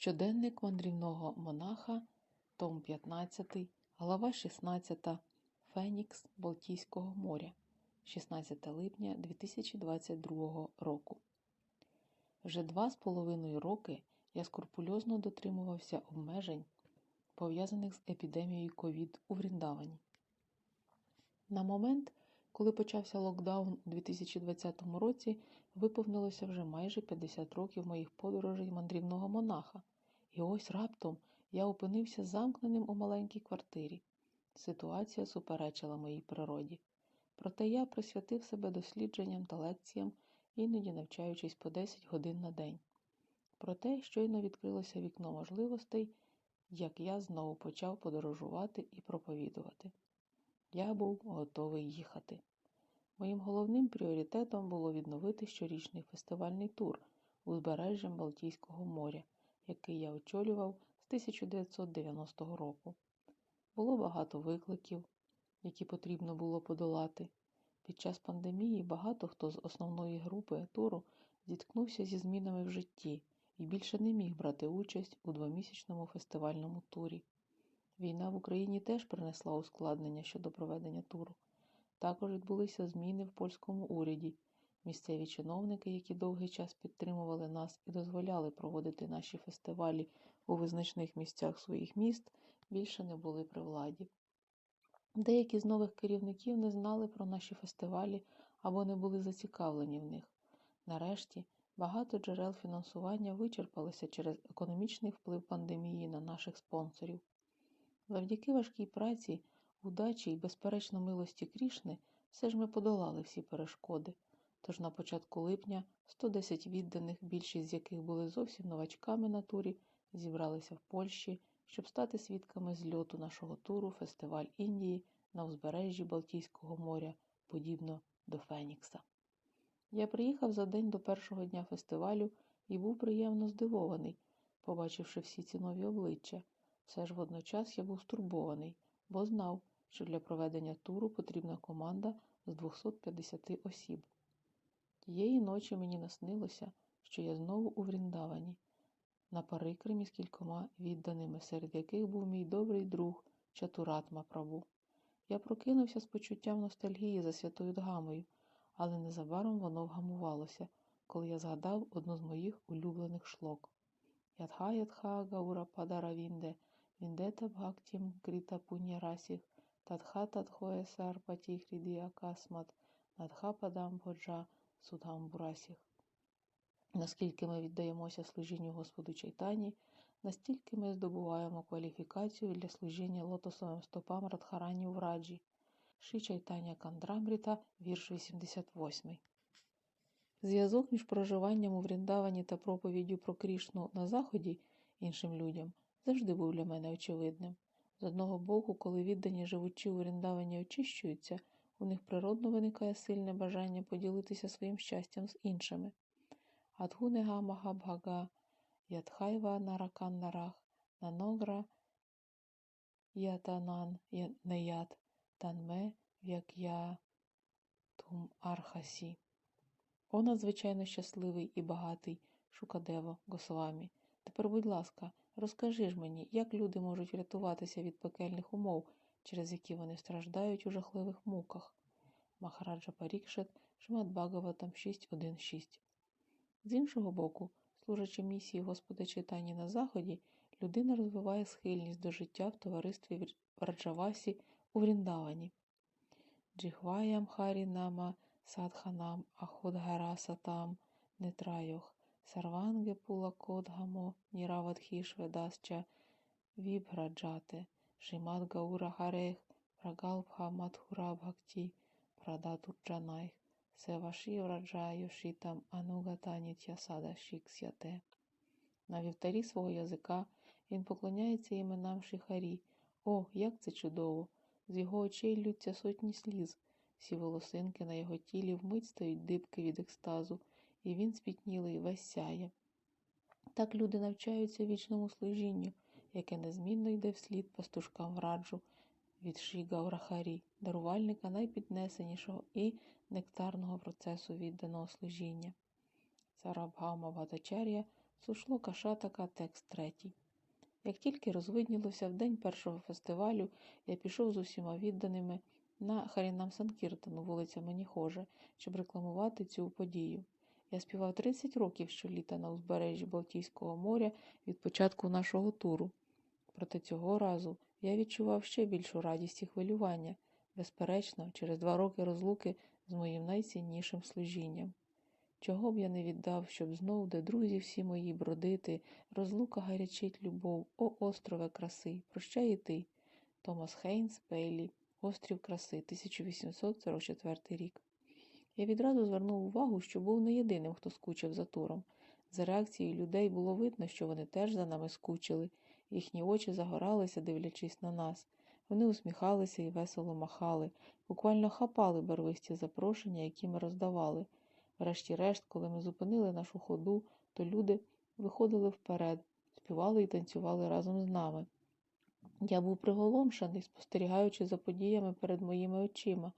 Щоденник мандрівного монаха, том 15, глава 16, Фенікс Балтійського моря, 16 липня 2022 року. Вже два з половиною роки я скрупульозно дотримувався обмежень, пов'язаних з епідемією ковід у Вріндавані. На момент, коли почався локдаун у 2020 році, виповнилося вже майже 50 років моїх подорожей мандрівного монаха, і ось раптом я опинився замкненим у маленькій квартирі. Ситуація суперечила моїй природі. Проте я присвятив себе дослідженням та лекціям, іноді навчаючись по 10 годин на день. Проте щойно відкрилося вікно можливостей, як я знову почав подорожувати і проповідувати. Я був готовий їхати. Моїм головним пріоритетом було відновити щорічний фестивальний тур узбережжям Балтійського моря, який я очолював з 1990 року. Було багато викликів, які потрібно було подолати. Під час пандемії багато хто з основної групи туру зіткнувся зі змінами в житті і більше не міг брати участь у двомісячному фестивальному турі. Війна в Україні теж принесла ускладнення щодо проведення туру. Також відбулися зміни в польському уряді. Місцеві чиновники, які довгий час підтримували нас і дозволяли проводити наші фестивалі у визначних місцях своїх міст, більше не були при владі. Деякі з нових керівників не знали про наші фестивалі або не були зацікавлені в них. Нарешті, багато джерел фінансування вичерпалися через економічний вплив пандемії на наших спонсорів. Завдяки важкій праці, удачі і, безперечно, милості Крішни, все ж ми подолали всі перешкоди. Тож на початку липня 110 відданих, більшість з яких були зовсім новачками на турі, зібралися в Польщі, щоб стати свідками зльоту нашого туру Фестиваль Індії на узбережжі Балтійського моря, подібно до Фенікса. Я приїхав за день до першого дня фестивалю і був приємно здивований, побачивши всі ці нові обличчя. Все ж водночас я був стурбований, бо знав, що для проведення туру потрібна команда з 250 осіб. Тієї ночі мені наснилося, що я знову у Вріндавані, на парикримі з кількома відданими, серед яких був мій добрий друг Чатуратма Прабу. Я прокинувся з почуттям ностальгії за святою Дгамою, але незабаром воно вгамувалося, коли я згадав одну з моїх улюблених шлок. Ядха ядха гаура падара віндета бхактім кріта пуньярасіх, тадха тадхоє сарпаті хріді акасмат, надха падам боджа судам бурасіх. Наскільки ми віддаємося служінню Господу Чайтані, настільки ми здобуваємо кваліфікацію для служіння лотосовим стопам Радхарані в Раджі. Ши Чайтання Кандрамріта, вірш 88. Зв'язок між проживанням у Вріндавані та проповіддю про Крішну на Заході іншим людям завжди був для мене очевидним. З одного боку, коли віддані живучи у Вріндавані очищуються, у них природно виникає сильне бажання поділитися своїм щастям з іншими. Адгунега Магабгага, Ядхайва Наракан Нарах, Наногра Ятанан Неят, Танме В'як'я Тум Архасі. О, надзвичайно щасливий і багатий Шукадево Госвамі. Тепер, будь ласка, розкажи ж мені, як люди можуть врятуватися від пекельних умов, через які вони страждають у жахливих муках. Махараджа Парікшет, Шмат Багаватам 6.1.6 З іншого боку, служачи місії Господа читання на Заході, людина розвиває схильність до життя в товаристві Раджавасі у Вріндавані. Джихваям Харінама Садханам Аходгарасатам Нетрайох Сарванге Пулакодгамо Ніравадхішведасча Вібраджате Шимат Гаура Харех Прагалбха Мадхура Бхакті Прадатурджанайх Севаші Враджаю Шітам Анугатанітя Сада Шіксяте. На вівтарі свого язика він поклоняється іменам Шихарі. О, як це чудово! З його очей лються сотні сліз, всі волосинки на його тілі вмить стають дибки від екстазу, і він спітнілий весь сяє. Так люди навчаються вічному служінню, яке незмінно йде вслід пастушкам в раджу від Шіга Урахарі, дарувальника найпіднесенішого і нектарного процесу відданого служіння. Сарабгама Бхатачар'я Сушло Кашатака, текст третій. Як тільки розвиднілося в день першого фестивалю, я пішов з усіма відданими на Харінам Санкіртану, вулиця Меніхоже, щоб рекламувати цю подію. Я співав 30 років щоліта на узбережжі Балтійського моря від початку нашого туру. Проте цього разу я відчував ще більшу радість і хвилювання, безперечно, через два роки розлуки з моїм найціннішим служінням. Чого б я не віддав, щоб знов, де друзі всі мої бродити, розлука гарячить любов, о острове краси, прощай і ти. Томас Хейнс, Пейлі, Острів краси, 1844 рік. Я відразу звернув увагу, що був не єдиним, хто скучив за туром. За реакцією людей було видно, що вони теж за нами скучили, їхні очі загоралися, дивлячись на нас. Вони усміхалися і весело махали, буквально хапали барвисті запрошення, які ми роздавали. Врешті-решт, коли ми зупинили нашу ходу, то люди виходили вперед, співали і танцювали разом з нами. Я був приголомшений, спостерігаючи за подіями перед моїми очима.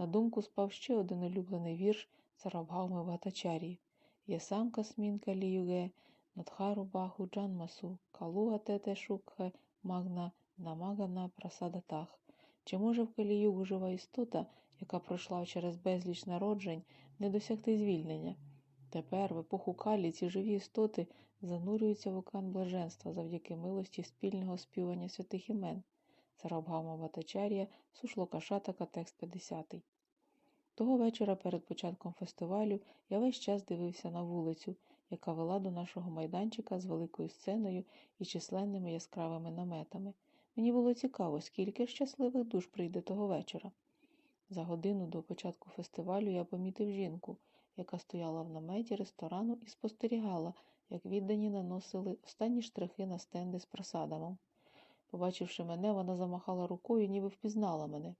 На думку спав ще один улюблений вірш Сарабгауми Ватачарії. Є сам касмін каліюге, Надхару баху джанмасу, калуга тете шукхе, магна намагана прасадатах. Чи може в каліюгу жива істота, яка пройшла через безліч народжень, не досягти звільнення? Тепер, в епоху калі, ці живі істоти занурюються в океан блаженства завдяки милості спільного співання святих імен. Сарабгама Ватачарія, Сушлока Шатака, текст 50. Того вечора перед початком фестивалю я весь час дивився на вулицю, яка вела до нашого майданчика з великою сценою і численними яскравими наметами. Мені було цікаво, скільки щасливих душ прийде того вечора. За годину до початку фестивалю я помітив жінку, яка стояла в наметі ресторану і спостерігала, як віддані наносили останні штрихи на стенди з просадами. Побачивши мене, вона замахала рукою, ніби впізнала мене.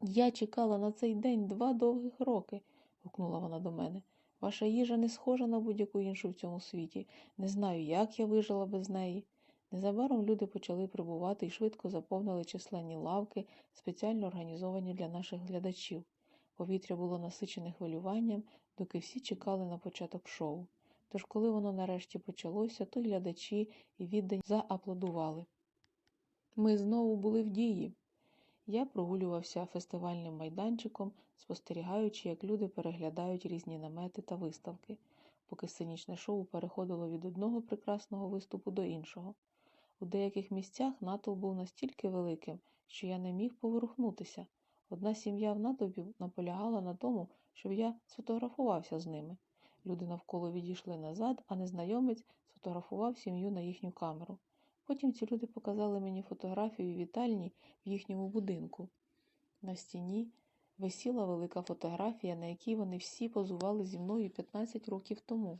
Я чекала на цей день два довгих роки, гукнула вона до мене. Ваша їжа не схожа на будь-яку іншу в цьому світі. Не знаю, як я вижила без неї. Незабаром люди почали прибувати і швидко заповнили численні лавки, спеціально організовані для наших глядачів. Повітря було насичене хвилюванням, доки всі чекали на початок шоу. Тож, коли воно нарешті почалося, то глядачі і віддані зааплодували. Ми знову були в дії. Я прогулювався фестивальним майданчиком, спостерігаючи, як люди переглядають різні намети та виставки, поки сценічне шоу переходило від одного прекрасного виступу до іншого. У деяких місцях натовп був настільки великим, що я не міг поворухнутися. Одна сім'я в натовпі наполягала на тому, щоб я сфотографувався з ними. Люди навколо відійшли назад, а незнайомець сфотографував сім'ю на їхню камеру. Потім ці люди показали мені фотографію вітальні в їхньому будинку. На стіні висіла велика фотографія, на якій вони всі позували зі мною 15 років тому.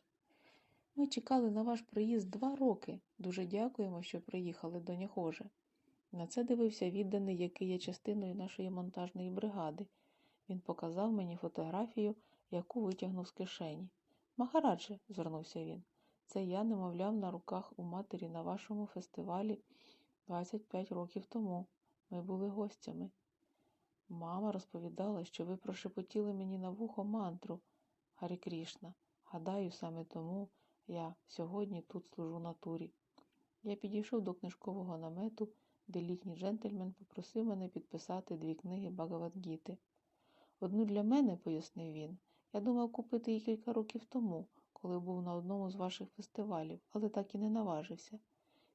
Ми чекали на ваш приїзд два роки. Дуже дякуємо, що приїхали до Няхоже. На це дивився відданий, який є частиною нашої монтажної бригади. Він показав мені фотографію, яку витягнув з кишені. Махарадже, звернувся він, це я немовляв на руках у матері на вашому фестивалі 25 років тому. Ми були гостями. Мама розповідала, що ви прошепотіли мені на вухо мантру Гарі Крішна. Гадаю, саме тому я сьогодні тут служу на турі. Я підійшов до книжкового намету, де літній джентльмен попросив мене підписати дві книги Багавадгіти. Одну для мене, пояснив він, я думав купити її кілька років тому, коли був на одному з ваших фестивалів, але так і не наважився.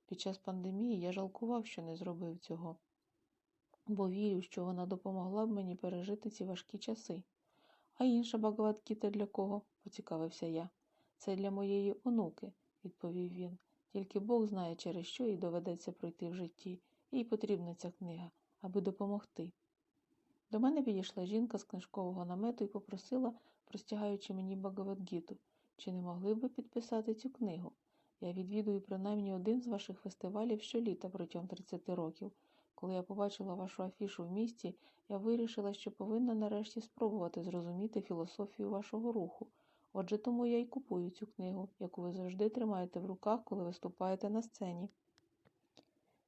Під час пандемії я жалкував, що не зробив цього, бо вірю, що вона допомогла б мені пережити ці важкі часи. А інша Багавадгіта для кого? поцікавився я. Це для моєї онуки, відповів він. Тільки Бог знає, через що їй доведеться пройти в житті, їй потрібна ця книга, аби допомогти. До мене підійшла жінка з книжкового намету і попросила, простягаючи мені Багавадгіту, чи не могли б ви підписати цю книгу? Я відвідую принаймні один з ваших фестивалів щоліта протягом 30 років. Коли я побачила вашу афішу в місті, я вирішила, що повинна нарешті спробувати зрозуміти філософію вашого руху. Отже, тому я й купую цю книгу, яку ви завжди тримаєте в руках, коли виступаєте на сцені.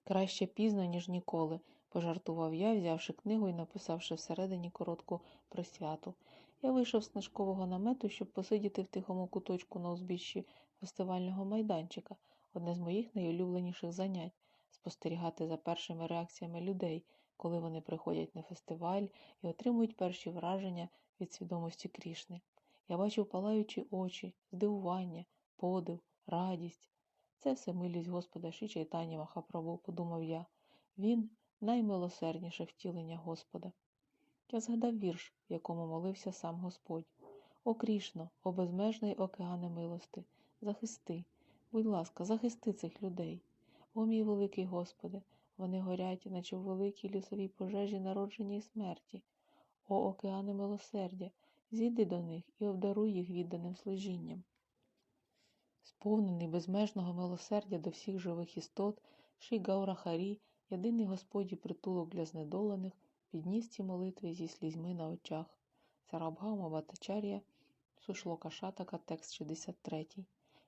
Краще пізно, ніж ніколи, пожартував я, взявши книгу і написавши всередині коротку присвяту. Я вийшов з книжкового намету, щоб посидіти в тихому куточку на узбіччі фестивального майданчика, одне з моїх найулюбленіших занять спостерігати за першими реакціями людей, коли вони приходять на фестиваль і отримують перші враження від свідомості Крішни. Я бачив палаючі очі, здивування, подив, радість. Це все милість Господа Ші Чайтані Махапрабу, подумав я. Він наймилосердніше втілення Господа. Я згадав вірш, в якому молився сам Господь. О Крішно, о безмежний океане милости, захисти, будь ласка, захисти цих людей. О мій великий Господи, вони горять, наче в великій лісовій пожежі народження і смерті. О океане милосердя, зійди до них і обдаруй їх відданим служінням. Сповнений безмежного милосердя до всіх живих істот, Ші Гаура Харі, єдиний Господь притулок для знедолених, підніс ці молитви зі слізьми на очах. Сарабгама Батачар'я, Сушлока Шатака, текст 63.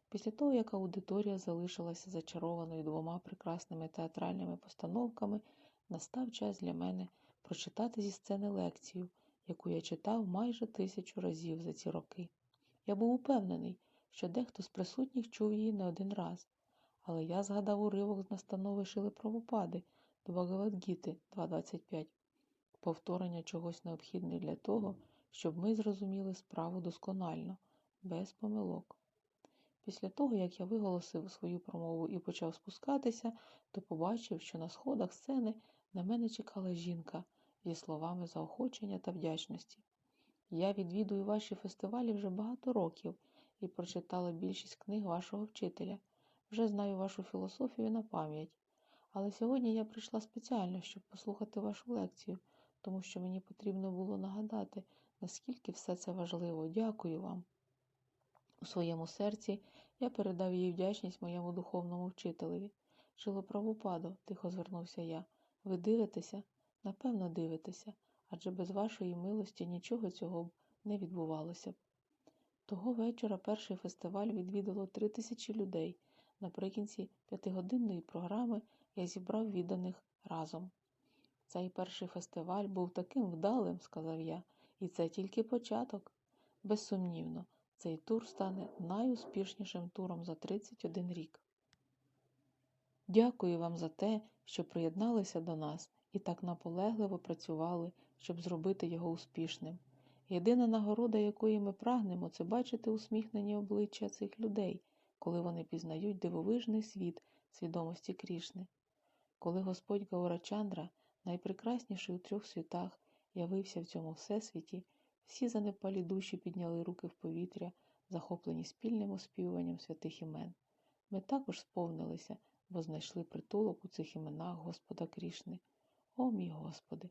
Після того, як аудиторія залишилася зачарованою двома прекрасними театральними постановками, настав час для мене прочитати зі сцени лекцію, яку я читав майже тисячу разів за ці роки. Я був упевнений, що дехто з присутніх чув її не один раз, але я згадав уривок з настанови Шили Правопади до Багавадгіти 2.25, повторення чогось необхідне для того, щоб ми зрозуміли справу досконально, без помилок. Після того, як я виголосив свою промову і почав спускатися, то побачив, що на сходах сцени на мене чекала жінка зі словами заохочення та вдячності. Я відвідую ваші фестивалі вже багато років і прочитала більшість книг вашого вчителя. Вже знаю вашу філософію на пам'ять. Але сьогодні я прийшла спеціально, щоб послухати вашу лекцію, тому що мені потрібно було нагадати, наскільки все це важливо. Дякую вам. У своєму серці я передав їй вдячність моєму духовному вчителеві. Жило правопаду, тихо звернувся я. Ви дивитеся? Напевно, дивитеся, адже без вашої милості нічого цього б не відбувалося б. Того вечора перший фестиваль відвідало три тисячі людей. Наприкінці п'ятигодинної програми я зібрав відданих разом. Цей перший фестиваль був таким вдалим, сказав я, і це тільки початок. Безсумнівно, цей тур стане найуспішнішим туром за 31 рік. Дякую вам за те, що приєдналися до нас і так наполегливо працювали, щоб зробити його успішним. Єдина нагорода, якої ми прагнемо, це бачити усміхнені обличчя цих людей, коли вони пізнають дивовижний світ свідомості Крішни. Коли Господь Гаурачандра, найпрекрасніший у трьох світах, явився в цьому всесвіті, всі занепалі душі підняли руки в повітря, захоплені спільним оспівуванням святих імен. Ми також сповнилися, бо знайшли притулок у цих іменах Господа Крішни. О мій Господи!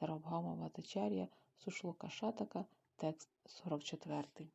Сарабгама Ватачар'я, Сушлока Шатака, текст 44.